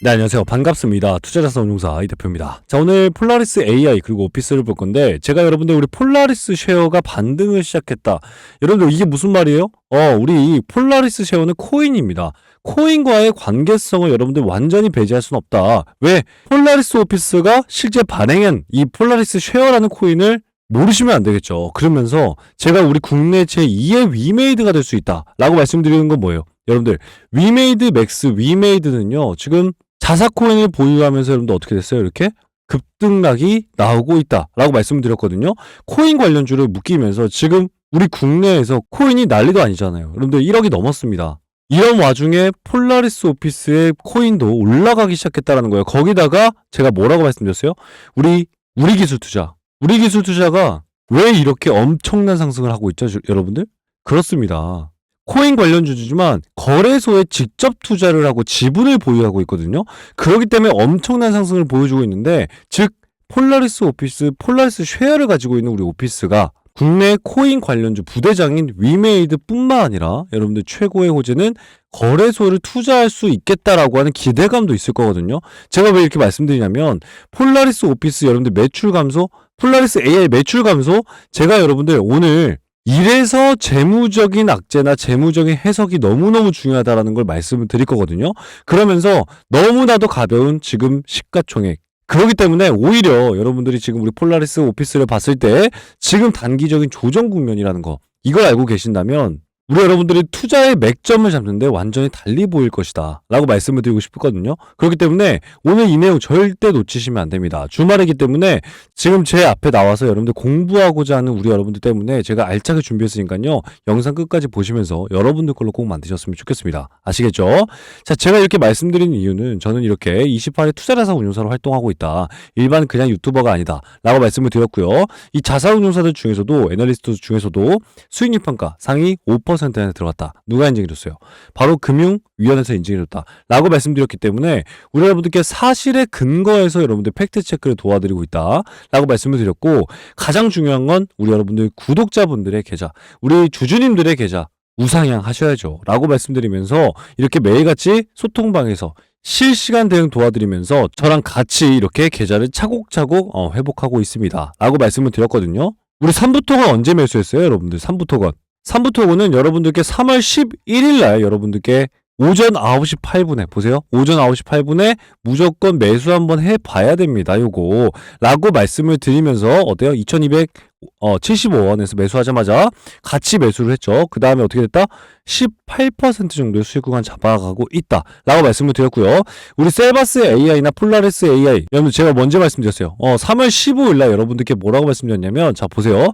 네, 안녕하세요. 반갑습니다. 투자자산 운용사 이 대표입니다. 자, 오늘 폴라리스 AI 그리고 오피스를 볼 건데, 제가 여러분들 우리 폴라리스 쉐어가 반등을 시작했다. 여러분들 이게 무슨 말이에요? 어, 우리 이 폴라리스 쉐어는 코인입니다. 코인과의 관계성을 여러분들 완전히 배제할 수는 없다. 왜? 폴라리스 오피스가 실제 발행한 이 폴라리스 쉐어라는 코인을 모르시면 안 되겠죠. 그러면서 제가 우리 국내 제2의 위메이드가 될 수 있다. 라고 말씀드리는 건 뭐예요? 여러분들, 위메이드 맥스 위메이드는요, 지금 자사 코인을 보유하면서 여러분들 어떻게 됐어요? 이렇게 급등락이 나오고 있다라고 말씀드렸거든요. 코인 관련주를 묶이면서 지금 우리 국내에서 코인이 난리도 아니잖아요. 여러분들 1억이 넘었습니다. 이런 와중에 폴라리스 오피스의 코인도 올라가기 시작했다라는 거예요. 거기다가 제가 뭐라고 말씀드렸어요? 우리 우리 기술 투자. 우리 기술 투자가 왜 이렇게 엄청난 상승을 하고 있죠, 주- 여러분들? 그렇습니다. 코인 관련주지만 거래소에 직접 투자를 하고 지분을 보유하고 있거든요. 그렇기 때문에 엄청난 상승을 보여주고 있는데 즉 폴라리스 오피스, 폴라리스 쉐어를 가지고 있는 우리 오피스가 국내 코인 관련주 부대장인 위메이드뿐만 아니라 여러분들 최고의 호재는 거래소를 투자할 수 있겠다라고 하는 기대감도 있을 거거든요. 제가 왜 이렇게 말씀드리냐면 폴라리스 오피스 여러분들 매출 감소, 폴라리스 AI 매출 감소 제가 여러분들 오늘 이래서 재무적인 악재나 재무적인 해석이 너무너무 중요하다라는 걸 말씀을 드릴 거거든요. 그러면서 너무나도 가벼운 지금 시가총액. 그렇기 때문에 오히려 여러분들이 지금 우리 폴라리스 오피스를 봤을 때 지금 단기적인 조정 국면이라는 거 이걸 알고 계신다면 우리 여러분들이 투자의 맥점을 잡는데 완전히 달리 보일 것이다 라고 말씀을 드리고 싶거든요. 그렇기 때문에 오늘 이 내용 절대 놓치시면 안 됩니다. 주말이기 때문에 지금 제 앞에 나와서 여러분들 공부하고자 하는 우리 여러분들 때문에 제가 알차게 준비했으니까요. 영상 끝까지 보시면서 여러분들 걸로 꼭 만드셨으면 좋겠습니다. 아시겠죠? 자 제가 이렇게 말씀드리는 이유는 저는 이렇게 28회 투자자산 운용사로 활동하고 있다. 일반 그냥 유튜버가 아니다 라고 말씀을 드렸고요. 이 자산운용사들 중에서도 애널리스트 중에서도 수익률 평가 상위 5% 안에 들어갔다. 누가 인증해줬어요? 바로 금융위원회에서 인증해줬다. 라고 말씀드렸기 때문에 우리 여러분들께 사실에 근거해서 여러분들 팩트체크를 도와드리고 있다. 라고 말씀을 드렸고 가장 중요한 건 우리 여러분들 구독자분들의 계좌, 우리 주주님들의 계좌 우상향 하셔야죠. 라고 말씀드리면서 이렇게 매일같이 소통방에서 실시간 대응 도와드리면서 저랑 같이 이렇게 계좌를 차곡차곡 어, 회복하고 있습니다. 라고 말씀을 드렸거든요. 우리 3부토건 언제 매수했어요, 여러분들? 3부토건. 3부토건은 여러분들께 3월 11일 날 여러분들께 오전 9시 8분에 보세요. 오전 9시 8분에 무조건 매수 한번 해 봐야 됩니다. 요거. 라고 말씀을 드리면서 어때요? 2275원에서 매수하자마자 같이 매수를 했죠. 그 다음에 어떻게 됐다? 18% 정도의 수익 구간 잡아가고 있다. 라고 말씀을 드렸고요. 우리 셀바스 AI나 폴라리스 AI 여러분 제가 먼저 말씀드렸어요. 어, 3월 15일 날 여러분들께 뭐라고 말씀드렸냐면 자 보세요.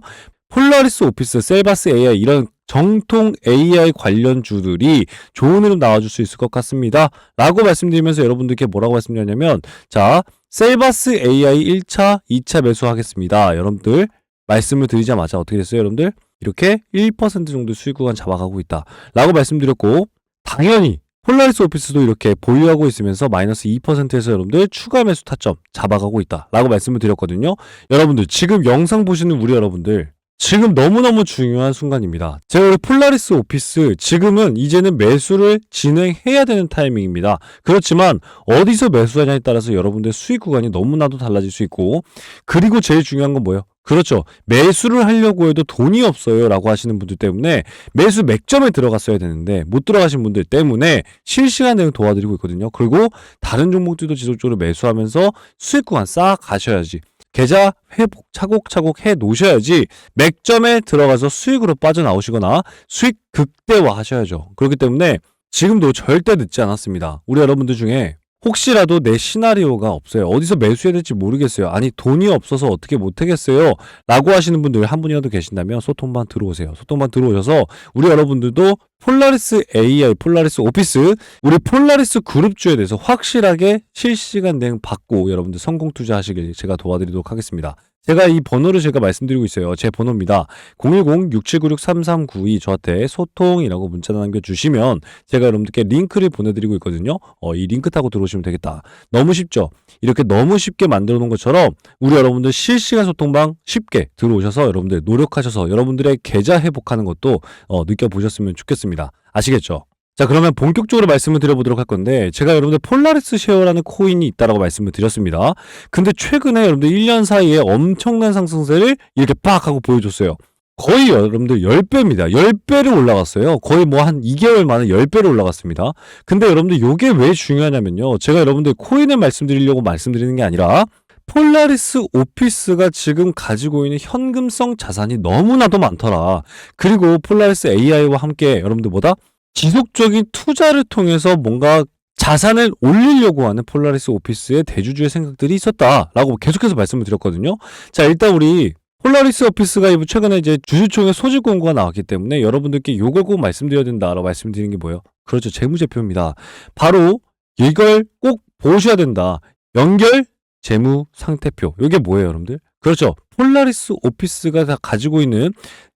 폴라리스 오피스, 셀바스 AI 이런 정통 AI 관련주들이 좋은 흐름 나와줄 수 있을 것 같습니다. 라고 말씀드리면서 여러분들께 뭐라고 말씀드렸냐면 자 셀바스 AI 1차, 2차 매수하겠습니다. 여러분들 말씀을 드리자마자 어떻게 됐어요 여러분들? 이렇게 1% 정도 수익 구간 잡아가고 있다. 라고 말씀드렸고 당연히 폴라리스 오피스도 이렇게 보유하고 있으면서 마이너스 2%에서 여러분들 추가 매수 타점 잡아가고 있다. 라고 말씀을 드렸거든요. 여러분들 지금 영상 보시는 우리 여러분들 지금 너무너무 중요한 순간입니다. 제가 우리 폴라리스 오피스 지금은 이제는 매수를 진행해야 되는 타이밍입니다. 그렇지만 어디서 매수하냐에 따라서 여러분들 수익 구간이 너무나도 달라질 수 있고 그리고 제일 중요한 건 뭐예요? 그렇죠. 매수를 하려고 해도 돈이 없어요 라고 하시는 분들 때문에 매수 맥점에 들어갔어야 되는데 못 들어가신 분들 때문에 실시간 대응 도와드리고 있거든요. 그리고 다른 종목들도 지속적으로 매수하면서 수익 구간 싹 가셔야지. 계좌 회복 차곡차곡 해 놓으셔야지 맥점에 들어가서 수익으로 빠져나오시거나 수익 극대화 하셔야죠. 그렇기 때문에 지금도 절대 늦지 않았습니다. 우리 여러분들 중에 혹시라도 내 시나리오가 없어요. 어디서 매수해야 될지 모르겠어요. 아니 돈이 없어서 어떻게 못하겠어요. 라고 하시는 분들 한 분이라도 계신다면 소통반 들어오세요. 소통반 들어오셔서 우리 여러분들도 폴라리스 AI, 폴라리스 오피스, 우리 폴라리스 그룹주에 대해서 확실하게 실시간 대응 받고 여러분들 성공 투자하시길 제가 도와드리도록 하겠습니다. 제가 이 번호를 제가 말씀드리고 있어요. 제 번호입니다. 010-6796-3392 저한테 소통이라고 문자 남겨주시면 제가 여러분들께 링크를 보내드리고 있거든요. 어, 이 링크 타고 들어오시면 되겠다. 너무 쉽죠? 이렇게 너무 쉽게 만들어 놓은 것처럼 우리 여러분들 실시간 소통방 쉽게 들어오셔서 여러분들 노력하셔서 여러분들의 계좌 회복하는 것도 어, 느껴보셨으면 좋겠습니다. 아시겠죠? 자, 그러면 본격적으로 말씀을 드려보도록 할 건데, 제가 여러분들 폴라리스 쉐어라는 코인이 있다라고 말씀을 드렸습니다. 근데 최근에 여러분들 1년 사이에 엄청난 상승세를 이렇게 빡 하고 보여줬어요. 거의 여러분들 10배입니다. 10배를 올라갔어요. 거의 뭐 한 2개월 만에 10배를 올라갔습니다. 근데 여러분들 이게 왜 중요하냐면요. 제가 여러분들 코인을 말씀드리려고 말씀드리는 게 아니라, 폴라리스 오피스가 지금 가지고 있는 현금성 자산이 너무나도 많더라. 그리고 폴라리스 AI와 함께 여러분들 보다 지속적인 투자를 통해서 뭔가 자산을 올리려고 하는 폴라리스 오피스의 대주주의 생각들이 있었다라고 계속해서 말씀을 드렸거든요. 자, 일단 우리 폴라리스 오피스가 최근에 이제 주주총회 소집 공고가 나왔기 때문에 여러분들께 요걸 꼭 말씀드려야 된다라고 말씀드리는 게 뭐예요? 그렇죠. 재무제표입니다. 바로 이걸 꼭 보셔야 된다. 연결 재무 상태표. 이게 뭐예요, 여러분들? 그렇죠. 폴라리스 오피스가 다 가지고 있는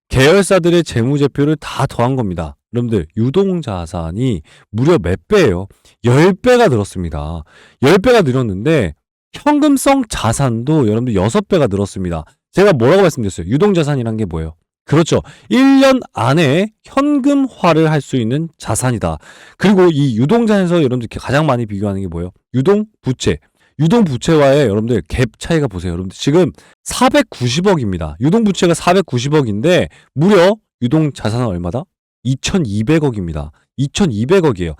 계열사들의 재무제표를 다 더한 겁니다. 여러분들, 유동 자산이 무려 몇 배예요? 10배가 늘었습니다. 10배가 늘었는데, 현금성 자산도 여러분들 6배가 늘었습니다. 제가 뭐라고 말씀드렸어요? 유동 자산이란 게 뭐예요? 그렇죠. 1년 안에 현금화를 할 수 있는 자산이다. 그리고 이 유동 자산에서 여러분들 가장 많이 비교하는 게 뭐예요? 유동 부채. 유동 부채와의 여러분들 갭 차이가 보세요. 여러분들 지금 490억입니다. 유동 부채가 490억인데 무려 유동 자산은 얼마다? 2200억입니다. 2200억이에요.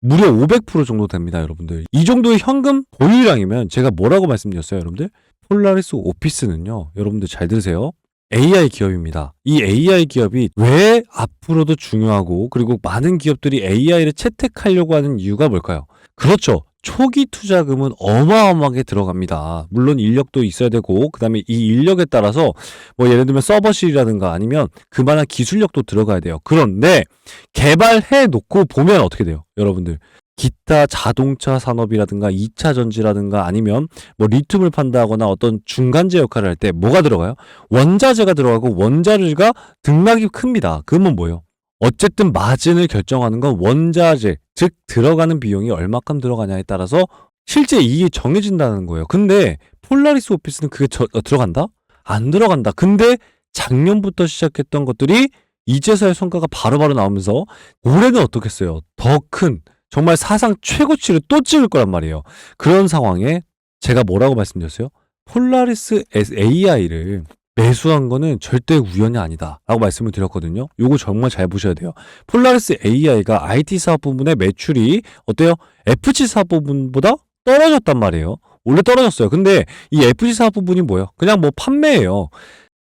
무려 500% 정도 됩니다, 여러분들. 이 정도의 현금 보유량이면 제가 뭐라고 말씀드렸어요, 여러분들? 폴라리스 오피스는요, 여러분들 잘 들으세요. AI 기업입니다. 이 AI 기업이 왜 앞으로도 중요하고 그리고 많은 기업들이 AI를 채택하려고 하는 이유가 뭘까요? 그렇죠. 초기 투자금은 어마어마하게 들어갑니다. 물론 인력도 있어야 되고 그다음에 이 인력에 따라서 뭐 예를 들면 서버실이라든가 아니면 그만한 기술력도 들어가야 돼요. 그런데 개발해 놓고 보면 어떻게 돼요? 여러분들 기타 자동차 산업이라든가 2차 전지라든가 아니면 뭐 리튬을 판다거나 어떤 중간재 역할을 할 때 뭐가 들어가요? 원자재가 들어가고 원자재가 등락이 큽니다. 그러면 뭐예요? 어쨌든 마진을 결정하는 건 원자재, 즉 들어가는 비용이 얼마큼 들어가냐에 따라서 실제 이익이 정해진다는 거예요. 근데 폴라리스 오피스는 그게 저- 어, 들어간다? 안 들어간다. 근데 작년부터 시작했던 것들이 이제서야 성과가 바로바로 나오면서 올해는 어떻겠어요? 더 큰 정말 사상 최고치를 또 찍을 거란 말이에요. 그런 상황에 제가 뭐라고 말씀드렸어요? 폴라리스 AI를 매수한 거는 절대 우연이 아니다. 라고 말씀을 드렸거든요. 요거 정말 잘 보셔야 돼요. 폴라리스 AI가 IT 사업 부분의 매출이 어때요? FC 사업 부분보다 떨어졌단 말이에요. 원래 떨어졌어요. 근데 이 FC 사업 부분이 뭐예요? 그냥 뭐 판매예요.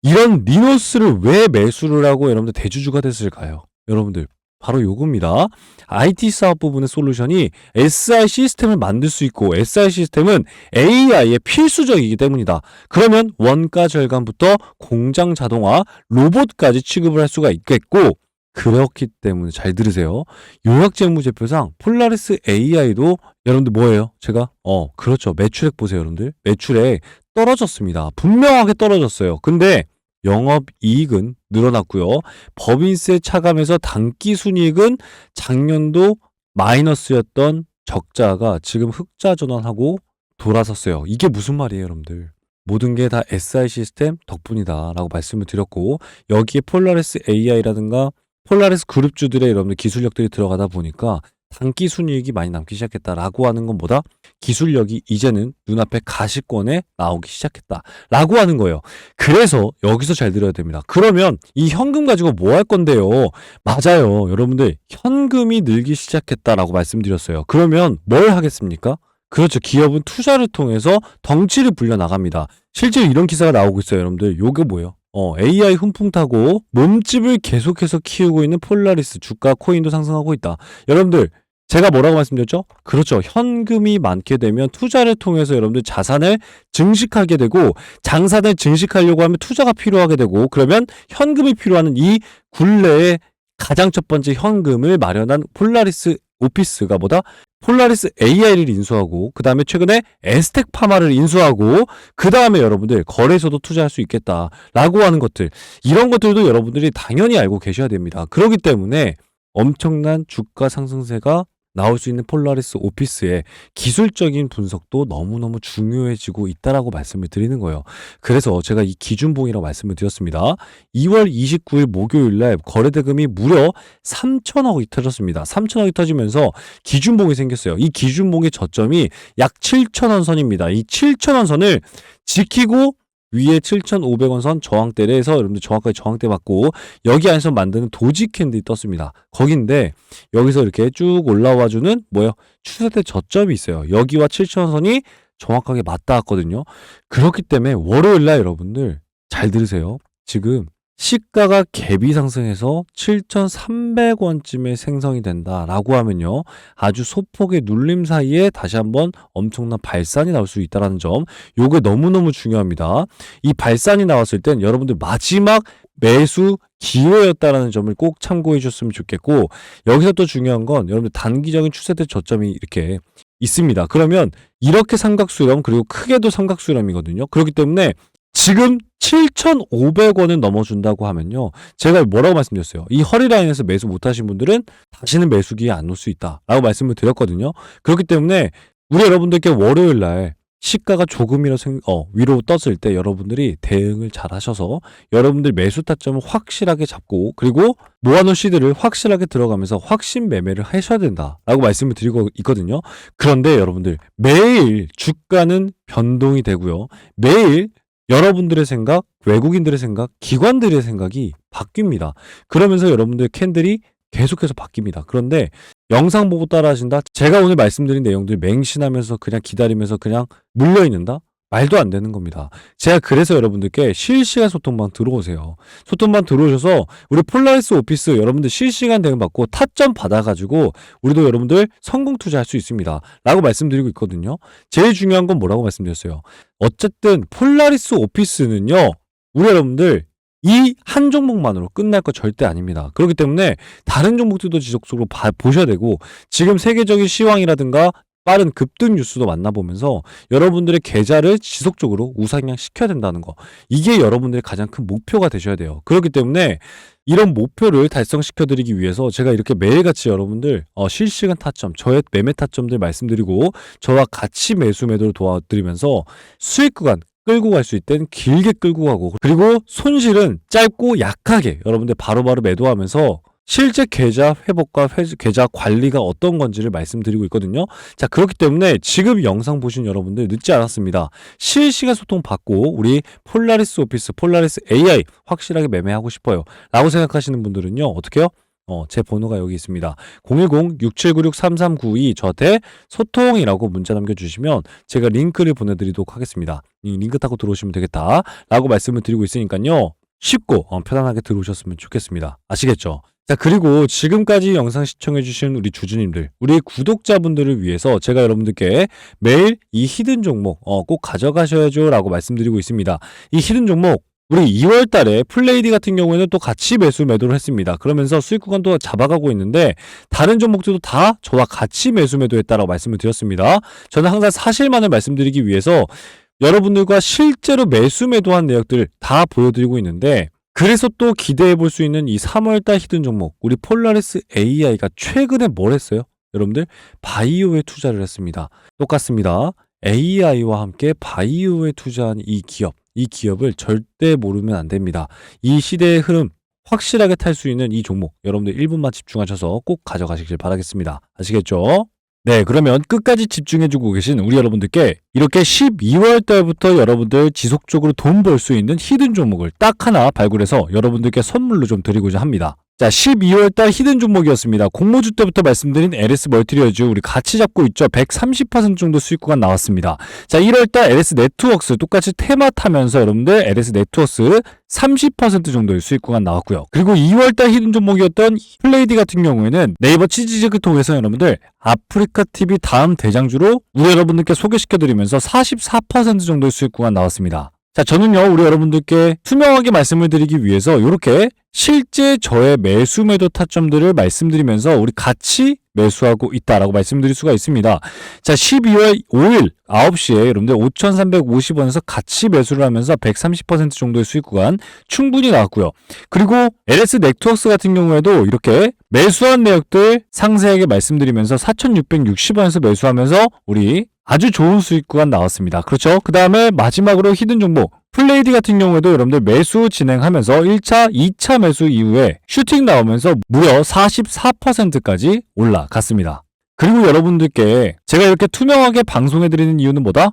이런 리노스를 왜 매수를 하고 여러분들 대주주가 됐을까요? 여러분들 바로 요겁니다. IT 사업 부분의 솔루션이 SI 시스템을 만들 수 있고 SI 시스템은 AI의 필수적이기 때문이다. 그러면 원가 절감부터 공장 자동화, 로봇까지 취급을 할 수가 있겠고 그렇기 때문에 잘 들으세요. 요약재무제표상 폴라리스 AI도 여러분들 뭐예요? 제가 어 그렇죠. 매출액 보세요, 여러분들. 매출액 떨어졌습니다. 분명하게 떨어졌어요. 근데 영업 이익은 늘어났고요. 법인세 차감에서 단기 순이익은 작년도 마이너스였던 적자가 지금 흑자 전환하고 돌아섰어요. 이게 무슨 말이에요, 여러분들? 모든 게 다 SI 시스템 덕분이다라고 말씀을 드렸고 여기에 폴라리스 AI라든가 폴라리스 그룹주들의 여러분들 기술력들이 들어가다 보니까 단기 순이익이 많이 남기 시작했다라고 하는 것보다 기술력이 이제는 눈앞에 가시권에 나오기 시작했다라고 하는 거예요. 그래서 여기서 잘 들어야 됩니다. 그러면 이 현금 가지고 뭐 할 건데요? 맞아요. 여러분들 현금이 늘기 시작했다라고 말씀드렸어요. 그러면 뭘 하겠습니까? 그렇죠. 기업은 투자를 통해서 덩치를 불려 나갑니다. 실제로 이런 기사가 나오고 있어요, 여러분들. 요게 뭐예요? 어, AI 훈풍 타고 몸집을 계속해서 키우고 있는 폴라리스 주가 코인도 상승하고 있다. 여러분들 제가 뭐라고 말씀드렸죠? 그렇죠. 현금이 많게 되면 투자를 통해서 여러분들 자산을 증식하게 되고 장산을 증식하려고 하면 투자가 필요하게 되고 그러면 현금이 필요한 이 굴레의 가장 첫 번째 현금을 마련한 폴라리스 오피스가 보다 폴라리스 AI를 인수하고 그 다음에 최근에 에스텍 파마를 인수하고 그 다음에 여러분들 거래소도 투자할 수 있겠다라고 하는 것들 이런 것들도 여러분들이 당연히 알고 계셔야 됩니다. 그렇기 때문에 엄청난 주가 상승세가 나올 수 있는 폴라리스 오피스의 기술적인 분석도 너무너무 중요해지고 있다라고 말씀을 드리는 거예요. 그래서 제가 이 기준봉이라고 말씀을 드렸습니다. 2월 29일 목요일 날 거래 대금이 무려 3천억이 터졌습니다. 3천억이 터지면서 기준봉이 생겼어요. 이 기준봉의 저점이 약 7천원 선입니다. 이 7천원 선을 지키고 위에 7,500원 선 저항대에서 여러분들 정확하게 저항대 맞고 여기 안에서 만드는 도지 캔들이 떴습니다. 거긴데 여기서 이렇게 쭉 올라와 주는 뭐예요? 추세대 저점이 있어요. 여기와 7,000원 선이 정확하게 맞닿았거든요. 그렇기 때문에 월요일 날 여러분들 잘 들으세요. 지금 시가가 갭이 상승해서 7,300원쯤에 생성이 된다라고 하면요. 아주 소폭의 눌림 사이에 다시 한번 엄청난 발산이 나올 수 있다는 점. 요게 너무너무 중요합니다. 이 발산이 나왔을 땐 여러분들 마지막 매수 기회였다라는 점을 꼭 참고해 주셨으면 좋겠고 여기서 또 중요한 건 여러분들 단기적인 추세대 저점이 이렇게 있습니다. 그러면 이렇게 삼각수렴 그리고 크게도 삼각수렴이거든요. 그렇기 때문에 지금 7,500원을 넘어준다고 하면요. 제가 뭐라고 말씀드렸어요? 이 허리라인에서 매수 못하신 분들은 다시는 매수기에 안 올 수 있다 라고 말씀을 드렸거든요. 그렇기 때문에 우리 여러분들께 월요일 날 시가가 조금이라도 생, 어, 위로 떴을 때 여러분들이 대응을 잘 하셔서 여러분들 매수 타점을 확실하게 잡고 그리고 모아놓은 시드를 확실하게 들어가면서 확신 매매를 하셔야 된다라고 말씀을 드리고 있거든요. 그런데 여러분들 매일 주가는 변동이 되고요. 매일 여러분들의 생각, 외국인들의 생각, 기관들의 생각이 바뀝니다. 그러면서 여러분들 캔들이 계속해서 바뀝니다. 그런데 영상 보고 따라 하신다? 제가 오늘 말씀드린 내용들 맹신하면서 그냥 기다리면서 그냥 물려 있는다? 말도 안 되는 겁니다. 제가 그래서 여러분들께 실시간 소통방 들어오세요. 소통방 들어오셔서 우리 폴라리스 오피스 여러분들 실시간 대응 받고 타점 받아가지고 우리도 여러분들 성공 투자할 수 있습니다. 라고 말씀드리고 있거든요. 제일 중요한 건 뭐라고 말씀드렸어요. 어쨌든 폴라리스 오피스는요. 우리 여러분들 이 한 종목만으로 끝날 거 절대 아닙니다. 그렇기 때문에 다른 종목들도 지속적으로 봐- 보셔야 되고 지금 세계적인 시황이라든가 빠른 급등 뉴스도 만나보면서 여러분들의 계좌를 지속적으로 우상향 시켜야 된다는 거. 이게 여러분들의 가장 큰 목표가 되셔야 돼요. 그렇기 때문에 이런 목표를 달성시켜 드리기 위해서 제가 이렇게 매일같이 여러분들 어, 실시간 타점, 저의 매매 타점들 말씀드리고 저와 같이 매수 매도를 도와드리면서 수익 구간 끌고 갈 수 있는 길게 끌고 가고 그리고 손실은 짧고 약하게 여러분들 바로바로 매도하면서 실제 계좌 회복과 회- 계좌 관리가 어떤 건지를 말씀드리고 있거든요. 자, 그렇기 때문에 지금 영상 보신 여러분들 늦지 않았습니다. 실시간 소통 받고 우리 폴라리스 오피스, 폴라리스 AI 확실하게 매매하고 싶어요. 라고 생각하시는 분들은요. 어떻게 해요? 어, 제 번호가 여기 있습니다. 010-6796-3392 저한테 소통이라고 문자 남겨주시면 제가 링크를 보내드리도록 하겠습니다. 이 링크 타고 들어오시면 되겠다. 라고 말씀을 드리고 있으니까요. 쉽고 어, 편안하게 들어오셨으면 좋겠습니다. 아시겠죠? 자, 그리고 지금까지 영상 시청해주신 우리 주주님들, 우리 구독자분들을 위해서 제가 여러분들께 매일 이 히든 종목, 어, 꼭 가져가셔야죠. 라고 말씀드리고 있습니다. 이 히든 종목, 우리 2월 달에 플레이디 같은 경우에는 또 같이 매수 매도를 했습니다. 그러면서 수익 구간도 잡아가고 있는데 다른 종목들도 다 저와 같이 매수 매도했다라고 말씀을 드렸습니다. 저는 항상 사실만을 말씀드리기 위해서 여러분들과 실제로 매수 매도한 내역들 다 보여드리고 있는데 그래서 또 기대해 볼 수 있는 이 3월달 히든 종목 우리 폴라리스 AI가 최근에 뭘 했어요? 여러분들 바이오에 투자를 했습니다. 똑같습니다. AI와 함께 바이오에 투자한 이 기업, 이 기업을 절대 모르면 안 됩니다. 이 시대의 흐름 확실하게 탈 수 있는 이 종목 여러분들 1분만 집중하셔서 꼭 가져가시길 바라겠습니다. 아시겠죠? 네, 그러면 끝까지 집중해주고 계신 우리 여러분들께 이렇게 12월 달부터 여러분들 지속적으로 돈 벌 수 있는 히든 종목을 딱 하나 발굴해서 여러분들께 선물로 좀 드리고자 합니다. 자, 12월 달 히든 종목이었습니다. 공모주 때부터 말씀드린 LS 멀티리어즈 우리 같이 잡고 있죠. 130% 정도 수익 구간 나왔습니다. 자, 1월 달 LS 네트워크스 똑같이 테마 타면서 여러분들 LS 네트워크스 30% 정도의 수익 구간 나왔고요. 그리고 2월 달 히든 종목이었던 플레이디 같은 경우에는 네이버 치즈직을 통해서 여러분들 아프리카 TV 다음 대장주로 우리 여러분들께 소개시켜드리면서 44% 정도의 수익 구간 나왔습니다. 자, 저는요, 우리 여러분들께 투명하게 말씀을 드리기 위해서 이렇게 실제 저의 매수 매도 타점들을 말씀드리면서 우리 같이 매수하고 있다라고 말씀드릴 수가 있습니다. 자, 12월 5일 9시에 여러분들 5,350원에서 같이 매수를 하면서 130% 정도의 수익 구간 충분히 나왔고요. 그리고 LS 네트워크스 같은 경우에도 이렇게 매수한 내역들 상세하게 말씀드리면서 4,660원에서 매수하면서 우리 아주 좋은 수익 구간 나왔습니다. 그렇죠? 그 다음에 마지막으로 히든 종목 플레이디 같은 경우에도 여러분들 매수 진행하면서 1차, 2차 매수 이후에 슈팅 나오면서 무려 44%까지 올라갔습니다. 그리고 여러분들께 제가 이렇게 투명하게 방송해드리는 이유는 뭐다?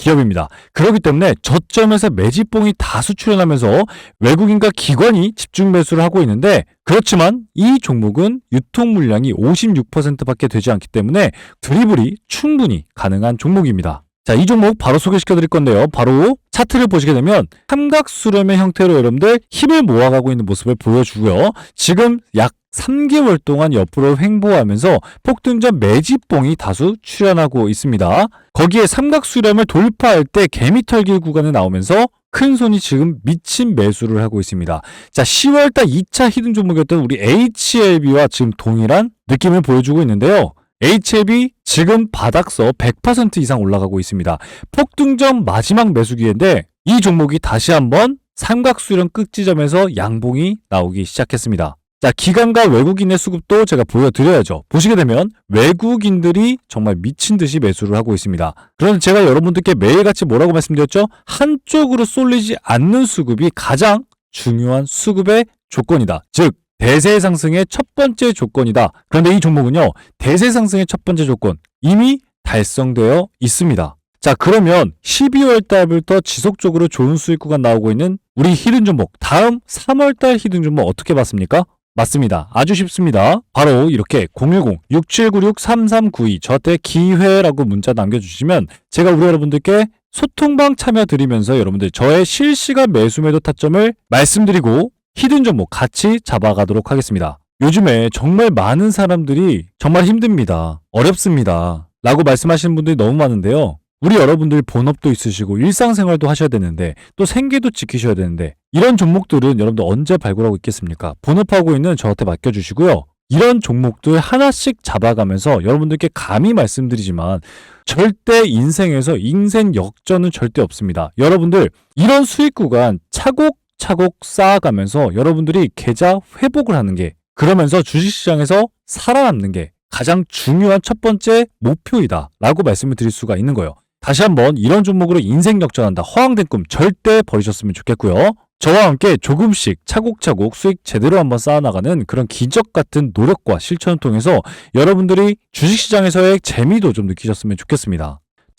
기업입니다. 그렇기 때문에 저점에서 매집봉이 다수 출현하면서 외국인과 기관이 집중 매수를 하고 있는데 그렇지만 이 종목은 유통 물량이 56%밖에 되지 않기 때문에 드리블이 충분히 가능한 종목입니다. 자, 이 종목 바로 소개시켜 드릴 건데요. 바로 차트를 보시게 되면 삼각수렴의 형태로 여러분들 힘을 모아가고 있는 모습을 보여주고요. 지금 약 3개월 동안 옆으로 횡보하면서 폭등전 매집봉이 다수 출현하고 있습니다. 거기에 삼각수렴을 돌파할 때 개미털기 구간에 나오면서 큰 손이 지금 미친 매수를 하고 있습니다. 자, 10월달 2차 히든 종목이었던 우리 HLB와 지금 동일한 느낌을 보여주고 있는데요. HLB 지금 바닥서 100% 이상 올라가고 있습니다. 폭등전 마지막 매수기인데 이 종목이 다시 한번 삼각수렴 끝지점에서 양봉이 나오기 시작했습니다. 자, 기관과 외국인의 수급도 제가 보여드려야죠. 보시게 되면 외국인들이 정말 미친 듯이 매수를 하고 있습니다. 그런데 제가 여러분들께 매일같이 뭐라고 말씀드렸죠? 한쪽으로 쏠리지 않는 수급이 가장 중요한 수급의 조건이다. 즉, 대세 상승의 첫 번째 조건이다. 그런데 이 종목은요, 대세 상승의 첫 번째 조건 이미 달성되어 있습니다. 자, 그러면 12월 달부터 지속적으로 좋은 수익 구간 나오고 있는 우리 히든 종목, 다음 3월 달 히든 종목 어떻게 봤습니까? 맞습니다. 아주 쉽습니다. 바로 이렇게 010-6796-3392 저한테 기회라고 문자 남겨주시면 제가 우리 여러분들께 소통방 참여 드리면서 여러분들 저의 실시간 매수 매도 타점을 말씀드리고 히든 종목 같이 잡아가도록 하겠습니다. 요즘에 정말 많은 사람들이 정말 힘듭니다. 어렵습니다. 라고 말씀하시는 분들이 너무 많은데요. 우리 여러분들 본업도 있으시고 일상생활도 하셔야 되는데 또 생계도 지키셔야 되는데 이런 종목들은 여러분들 언제 발굴하고 있겠습니까? 본업하고 있는 저한테 맡겨주시고요. 이런 종목들 하나씩 잡아가면서 여러분들께 감히 말씀드리지만 절대 인생에서 인생 역전은 절대 없습니다. 여러분들 이런 수익 구간 차곡차곡 쌓아가면서 여러분들이 계좌 회복을 하는 게 그러면서 주식시장에서 살아남는 게 가장 중요한 첫 번째 목표이다 라고 말씀을 드릴 수가 있는 거예요. 다시 한번 이런 종목으로 인생 역전한다. 허황된 꿈 절대 버리셨으면 좋겠고요. 저와 함께 조금씩 차곡차곡 수익 제대로 한번 쌓아나가는 그런 기적 같은 노력과 실천을 통해서 여러분들이 주식시장에서의 재미도 좀 느끼셨으면 좋겠습니다.